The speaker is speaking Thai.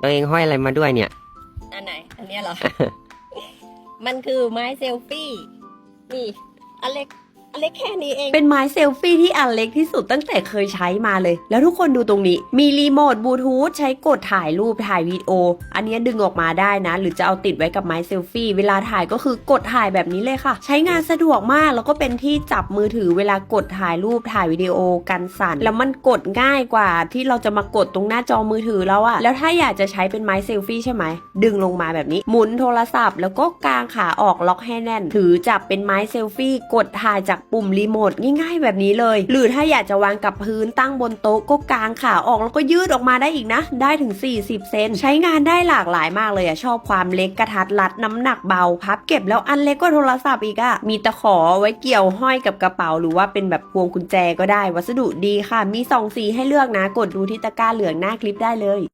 ตัวเองห้อยอะไรมาด้วยเนี่ย อันไหน อันเนี้ยเหรอ มันคือไม้เซลฟี่ นี่ อเล็ก เล็กแค่นี้เอง เป็นไม้เซลฟี่ที่อันเล็กที่สุดตั้งแต่เคยใช้มาเลย แล้วทุกคนดูตรงนี้ มีรีโมทบลูทูธใช้กดถ่ายรูปถ่ายวีดีโอ อันนี้ดึงออกมาได้นะ หรือจะเอาติดไว้กับไม้เซลฟี่เวลาถ่ายก็คือกดถ่ายแบบนี้เลยค่ะ ใช้งานสะดวกมากแล้วก็เป็นที่จับมือถือเวลากดถ่ายรูปถ่ายวิดีโอกันสั่น แล้วมันกดง่ายกว่าที่เราจะมากดตรงหน้าจอมือถือแล้วอะแล้วถ้าอยากจะใช้เป็นไม้เซลฟี่ใช่ไหมดึงลงมาแบบนี้หมุนโทรศัพท์ แล้วก็กางขาออกล็อกให้แน่น ถือจับเป็นไม้เซลฟี่กดถ่ายจากปุ่มรีโมทง่าย ๆ แบบนี้เลย หรือถ้าอยากจะวางกับพื้นตั้งบนโต๊ะก็กางขาออกแล้วก็ยืดออกมาได้อีกนะ ได้ถึง 40 เซนใช้งานได้หลากหลายมากเลยอะชอบความเล็กกระทัดรัดน้ำหนักเบาพับเก็บแล้วอันเล็กก็โทรศัพท์อีกอะมีตะขอไว้เกี่ยวห้อยกับกระเป๋าหรือว่าเป็นแบบพวงกุญแจก็ได้ วัสดุดีค่ะ มีสองสีให้เลือกนะ กดดูที่ตะกร้าเหลืองหน้าคลิปได้เลย